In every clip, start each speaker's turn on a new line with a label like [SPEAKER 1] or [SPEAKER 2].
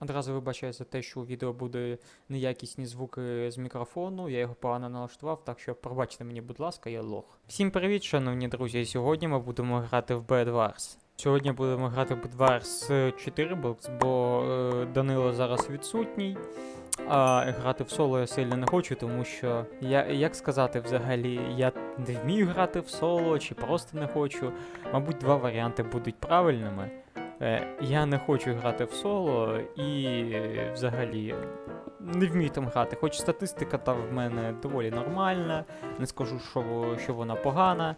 [SPEAKER 1] Одразу вибачаю за те, що у відео буде неякісні звуки з мікрофону, я його погано налаштував, так що пробачте мені, будь ласка, я лох. Всім привіт, шановні друзі. Сьогодні ми будемо грати в Bed Wars. Сьогодні будемо грати в Bed Wars 4 бокс, бо е, Данило зараз відсутній. А грати в соло я сильно не хочу, тому що я як сказати взагалі, я не вмію грати в соло чи просто не хочу. Мабуть, два варіанти будуть правильними. Е, я не хочу грати в соло і взагалі не вмію там грати. Хоч статистика там в мене доволі нормальна, не скажу, що, що вона погана.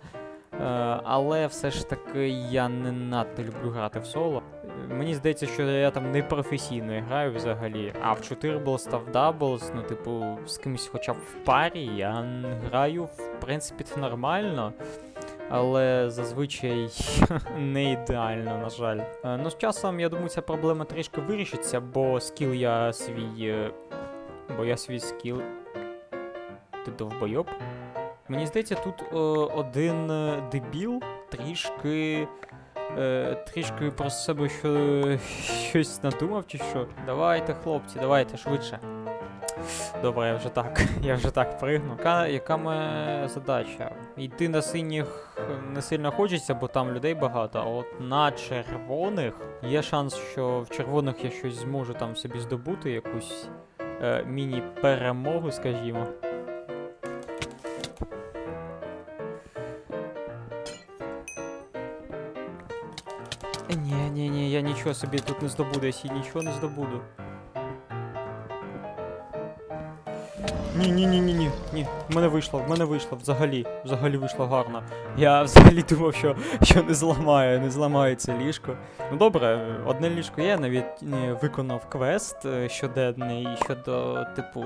[SPEAKER 1] Е, але все ж таки я не надто люблю грати в соло. Мені здається, що я там не професійно граю взагалі. А в 4 Balls та в Doubles, ну, типу, з кимось хоча б в парі, я граю, в принципі, нормально. Але зазвичай не ідеально, на жаль. Е, Ну, з часом, я думаю, ця проблема трішки вирішиться, бо скіл я свій. е, Бо я свій скіл. Ти довбойоб. Мені здається, тут е, один дебіл трішки. Е, трішки про себе що, щось надумав чи що. Давайте, хлопці, давайте швидше. Добре, я вже так. Я вже так пригну. Яка, яка моя задача? Йти на синіх не сильно хочеться, бо там людей багато, а от на червоних є шанс, що в червоних я щось зможу там собі здобути, якусь е, міні-перемогу, скажімо. Ні, ні, ні, я нічого собі тут не здобуду, я сі нічого не здобуду. Ні, ні, ні, ні, ні, ні. В мене вийшло, в мене вийшло, взагалі, взагалі вийшло гарно. Я взагалі думав, що, що не зламаю, не зламається ліжко. Ну добре, одне ліжко є, навіть не виконав квест е, щоденний щодо, типу,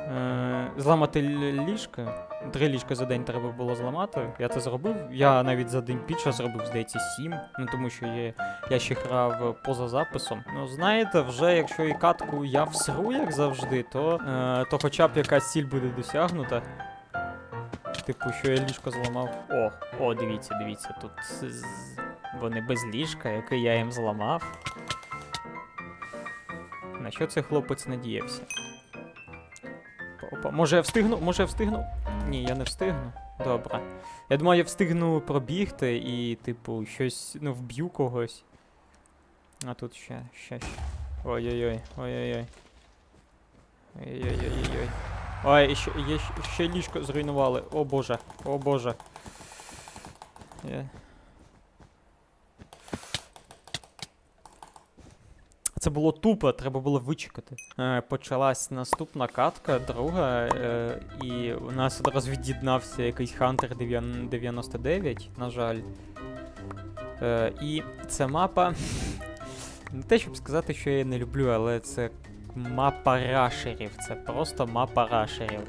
[SPEAKER 1] е, зламати л- ліжко. Три ліжка за день треба було зламати. Я це зробив. Я навіть за день більше зробив, здається, сім. Ну тому що є, я ще грав поза записом. Ну знаєте, вже якщо і катку я всру, як завжди, то, е, то хоча б якась ціль буде досягнута. Типу, що я ліжко зламав. О, о, дивіться, дивіться, тут вони без ліжка, яке я їм зламав. На що цей хлопець надіявся? Опа, може я встигну? Може я встигну? Ні, я не встигну. Добре. Я думаю, я встигну пробігти і, типу, щось, ну, вб'ю когось. А тут ще, ще, ще. Ой-ой-ой, ой-ой-ой. Ой-ой-ой-ой. Ой, ще, є, ще ліжко зруйнували. О боже, о боже. Є. Це було тупо, треба було вичекати. Е, почалась наступна катка, друга, е, і у нас одразу від'єднався якийсь Хантер 99, на жаль. Е, і ця мапа. Не те, щоб сказати, що я її не люблю, але це мапа рашерів. Це просто мапа рашерів.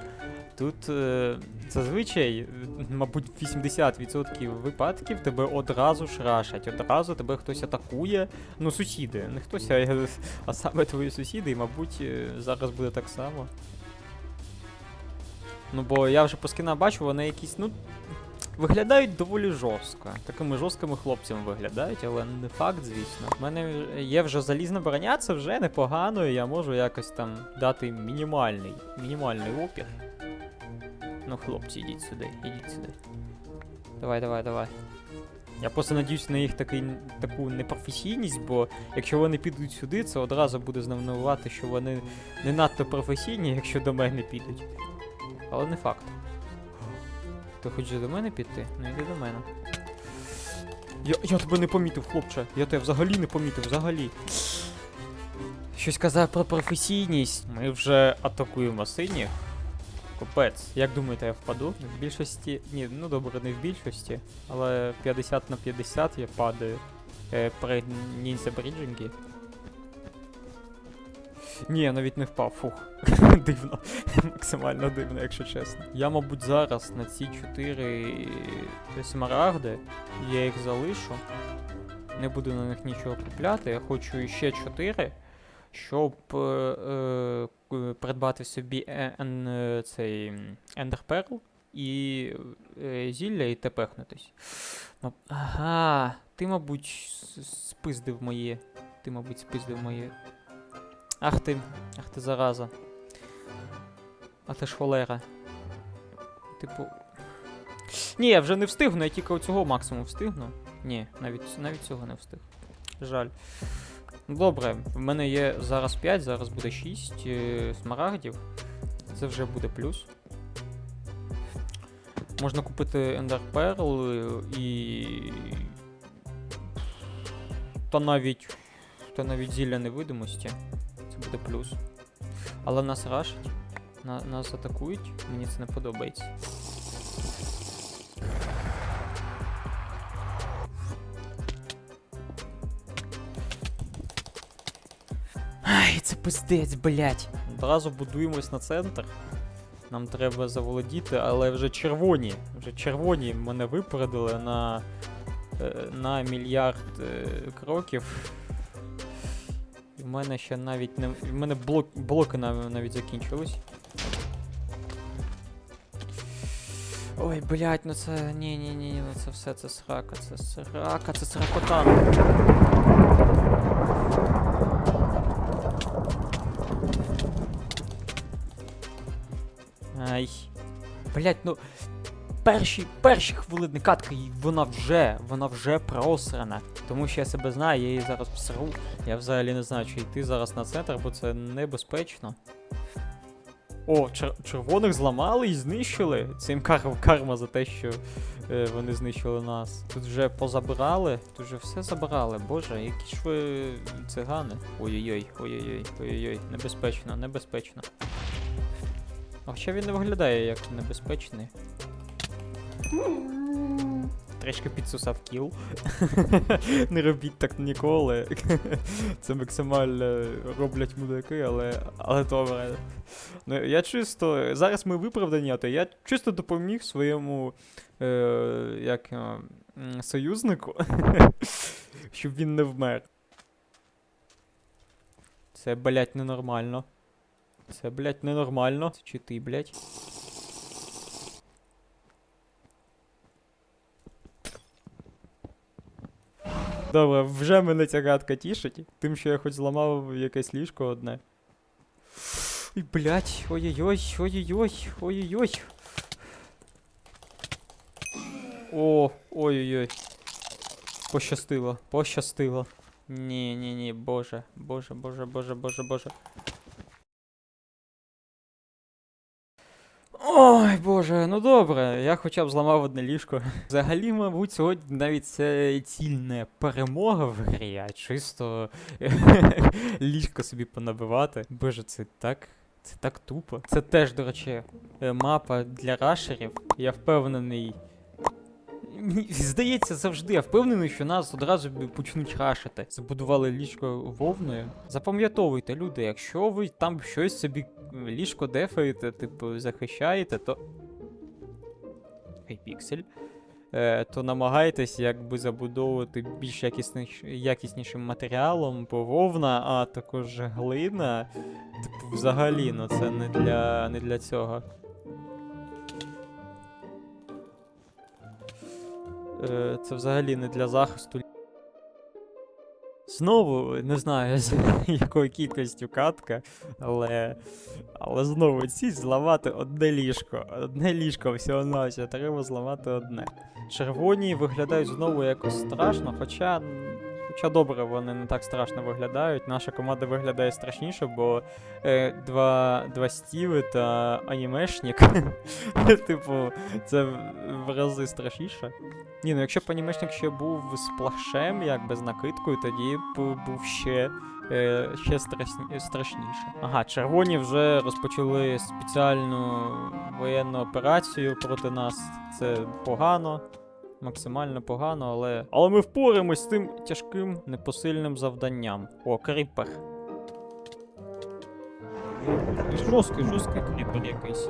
[SPEAKER 1] Тут е, зазвичай, мабуть, 80% випадків тебе одразу ж рашать, одразу тебе хтось атакує. Ну, сусіди, не хтось, а, а саме твої сусіди, і, мабуть, е, зараз буде так само. Ну, бо я вже по скінам бачу, вони якісь, ну. Виглядають доволі жорстко. Такими жорсткими хлопцями виглядають, але не факт, звісно. У мене є вже залізна броня, це вже непогано, і я можу якось там дати мінімальний, мінімальний опір. Ну, хлопці, ідіть сюди, ідіть сюди. Давай, давай, давай. Я просто надіюсь на їх такий, таку непрофесійність, бо якщо вони підуть сюди, це одразу буде знаменувати, що вони не надто професійні, якщо до мене підуть. Але не факт. Ти хочеш до мене піти? Ну йди до мене. Я, я тебе не помітив, хлопче. Я тебе взагалі не помітив, взагалі. Щось казав про професійність. Ми вже атакуємо синіх. Капець. Як думаєте, я впаду? В більшості. Ні, ну добре, не в більшості. Але 50 на 50 я падаю. Е, при ніндзя бріджингі. Ні, я навіть не впав, фух. дивно. Максимально дивно, якщо чесно. Я, мабуть, зараз на ці 4 смарагди, я їх залишу. Не буду на них нічого купляти. Я хочу ще 4, щоб е, е, придбати собі е, ен, е, цей Pearl і е, зілля і тепехнутись. Маб- Ага, ти, мабуть, спиздив моє. Ти, мабуть, спиздив моє Ах ти, ах ти зараза. А ти ж холера. Типу. Ні, я вже не встигну, я тільки оцього максимум встигну. Ні, навіть, навіть цього не встиг. Жаль. Добре, в мене є зараз 5, зараз буде 6 е, смарагдів. Це вже буде плюс. Можна купити Ender Pearl і. Та навіть. Та навіть зілля невидимості. Це буде плюс. Але нас рашать. На, нас атакують. Мені це не подобається. Ай, це пиздець, блять. Одразу будуємось на центр. Нам треба заволодіти, але вже червоні. Вже червоні мене випередили на, е, на мільярд е, кроків. І в мене ще навіть не. В мене блок, блоки навіть закінчились. Ой, блядь, ну це. Ні, ні, ні, ну це все, це срака, це срака, це сракота. Ай. Блять, ну. Перші, перші хвилини катки, і вона вже, вона вже просрана. Тому що я себе знаю, я її зараз всру. Я взагалі не знаю, чи йти зараз на центр, бо це небезпечно. О, чер- червоних зламали і знищили. Це їм кар- карма за те, що е, вони знищили нас. Тут вже позабирали, тут вже все забирали. Боже, які ж ви цигани. Ой-ой-ой, ой-ой-ой, ой-ой-ой, небезпечно, небезпечно. А Хоча він не виглядає як небезпечний. Трішки підсусав кіл. не робіть так ніколи. Це максимально роблять мудаки, але, але добре. Ну, я чисто. Зараз ми виправдані, а то я чисто допоміг своєму е, як, е, союзнику, щоб він не вмер. Це, блять, ненормально. Це, блять, ненормально. Це чи ти, блять? Добре, вже мене ця гадка тішить. Тим, що я хоч зламав якесь ліжко одне. Ой, блять, ой-ой-ой, ой-ой-ой, ой-ой-ой. О, ой-ой-ой. Пощастило, пощастило. Ні, ні, ні, боже, боже, боже, боже, боже, боже. Боже, ну добре, я хоча б зламав одне ліжко. Взагалі, мабуть, сьогодні навіть це цільне перемога в грі, а чисто ліжко собі понабивати. Боже, це так. Це так тупо. Це теж, до речі, е, мапа для рашерів. Я впевнений. Здається, завжди я впевнений, що нас одразу почнуть рашити. Забудували ліжко вовною. Запам'ятовуйте, люди, якщо ви там щось собі ліжко дефаєте, типу, захищаєте, то. Хайпіксель. Е, то намагайтесь якби забудовувати більш якісниш, якіснішим матеріалом, бо вовна, а також глина. Типу, взагалі, ну це не для, не для цього. Це взагалі не для захисту. Знову не знаю з якою кількістю катка, але. Але знову ці зламати одне ліжко. Одне ліжко всього навсього треба зламати одне. Червоні виглядають знову якось страшно, хоча. Хоча добре, вони не так страшно виглядають. Наша команда виглядає страшніше, бо е, два, два стіви та анімешник. типу, це в, рази страшніше. Ні, ну якщо б анімешник ще був з плащем, якби з накидкою, тоді б був ще, е, ще страшніше. Ага, червоні вже розпочали спеціальну воєнну операцію проти нас. Це погано. Максимально погано, але. Але ми впораємось з тим тяжким непосильним завданням. О, кріпер. Жорсткий, жорсткий кріпер якийсь.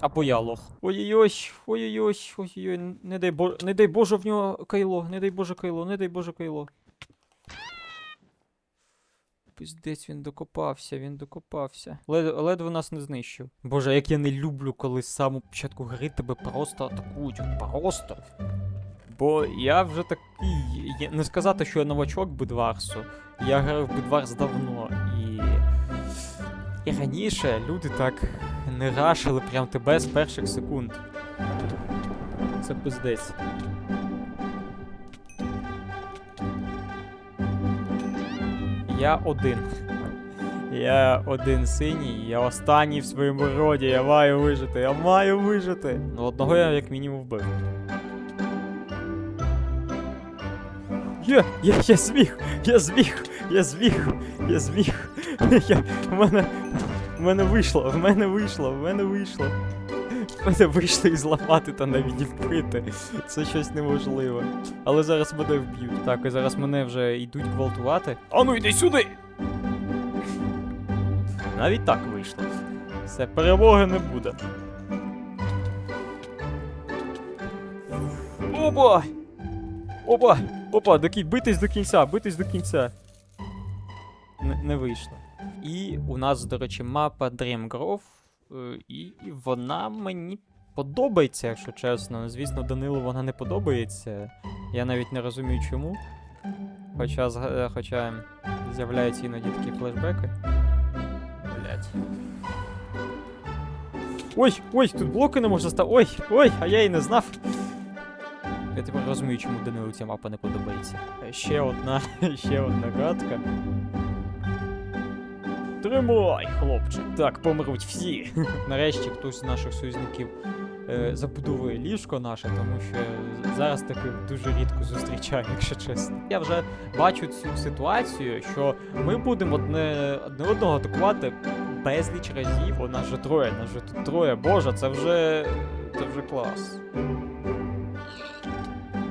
[SPEAKER 1] Або я лох. Ой-ой-ой, ой-ой-ой, ой-ой-ой, не дай боже, не дай боже в нього кайло, не дай боже кайло, не дай боже кайло. Пиздець, він докопався, він докопався. Лед, ледве нас не знищив. Боже, як я не люблю, коли з самого початку гри тебе просто атакують. Просто. Бо я вже такий. Не сказати, що я новачок Будварсу. Я грав в Будварс давно. І. І раніше люди так не рашили прям тебе з перших секунд. Це пиздець. Я один. Я один синій, я останній в своєму роді, я маю вижити, я маю вижити. Ну одного я як мінімум вбив. Є, я, я зміг, я зміг, я зміг, я зміг. Я, в мене, в мене вийшло, в мене вийшло, в мене вийшло. Мене вийшло і зламати та навіть і вбити. Це щось неможливе. Але зараз мене вб'ють. Так, і зараз мене вже йдуть гвалтувати. А ну йди сюди! Навіть так вийшло. Все, перемоги не буде. Опа! Опа! Опа, до кі... битись до кінця, битись до кінця. Не, не вийшло. І у нас, до речі, мапа Dream Grove, і вона мені подобається, якщо чесно. Звісно, Данилу вона не подобається. Я навіть не розумію чому. Хоча, е, хоча з'являються іноді такі флешбеки. Блять. Ой, ой, тут блоки не можна ставити. Ой, ой, а я і не знав. Я тепер розумію, чому Данилу ця мапа не подобається. Е, Ще одна, ще одна гадка. Тримай, хлопче. Так, помруть всі. Нарешті хтось з наших союзників е, забудовує ліжко наше, тому що зараз таке дуже рідко зустрічаю, якщо чесно. Я вже бачу цю ситуацію, що ми будемо одне, одне одного атакувати безліч разів. О, нас же троє, нас же тут троє. Боже, це вже. це вже клас.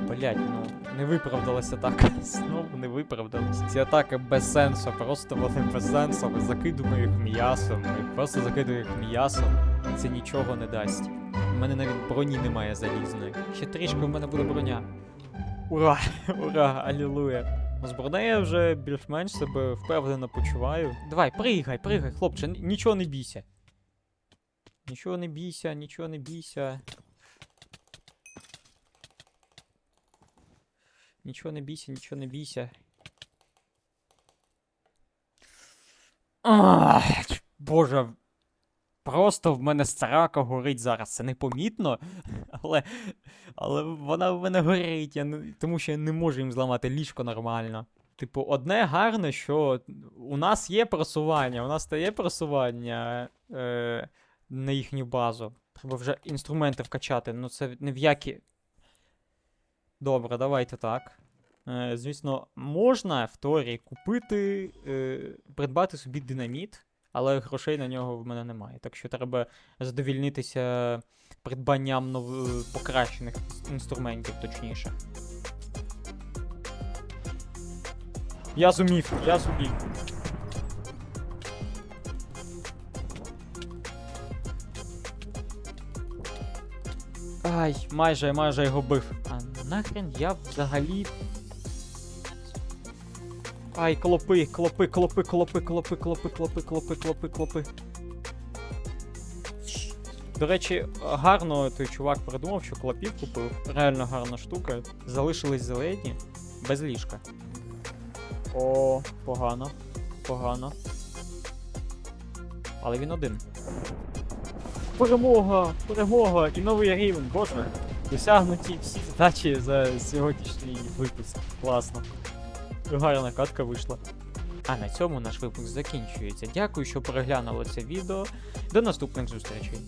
[SPEAKER 1] Блять, ну не виправдалася атака. Знову не виправдалася. Ці атаки без сенсу, просто вони без сенсу. Ми закидуємо їх м'ясом. Ми просто закидуємо їх м'ясом. Це нічого не дасть. У мене навіть броні немає залізної. Ще трішки в мене буде броня. Ура! Ура! Алілуя! Ну, З бронею я вже більш-менш себе впевнено почуваю. Давай, пригай, пригай, хлопче, нічого не бійся. Нічого не бійся, нічого не бійся. Нічого не бійся, нічого не бійся. Ах, Боже. Просто в мене сцерака горить зараз. Це непомітно. Але. Але вона в мене горить, я не, тому що я не можу їм зламати ліжко нормально. Типу, одне гарне, що у нас є просування, у нас та є просування е, на їхню базу. Треба вже інструменти вкачати, ну це не в які. Добре, давайте так. Е, звісно, можна в теорії купити, е, придбати собі динаміт, але грошей на нього в мене немає. Так що треба задовільнитися придбанням нов... е, покращених інструментів, точніше. Я зумів, я зумів. Ай, майже, майже його бив. А нахрен я взагалі. Ай, клопи, клопи, клопи, клопи, клопи, клопи, клопи, клопи, клопи, клопи. До речі, гарно той чувак придумав, що клопів купив. Реально гарна штука. Залишились зелені, без ліжка. О, погано. Погано. Але він один. Перемога! Перемога! І новий рівень, боже! Досягнуті всі задачі за сьогоднішній випуск. Класно. Гарна катка вийшла. А на цьому наш випуск закінчується. Дякую, що переглянули це відео. До наступних зустрічей.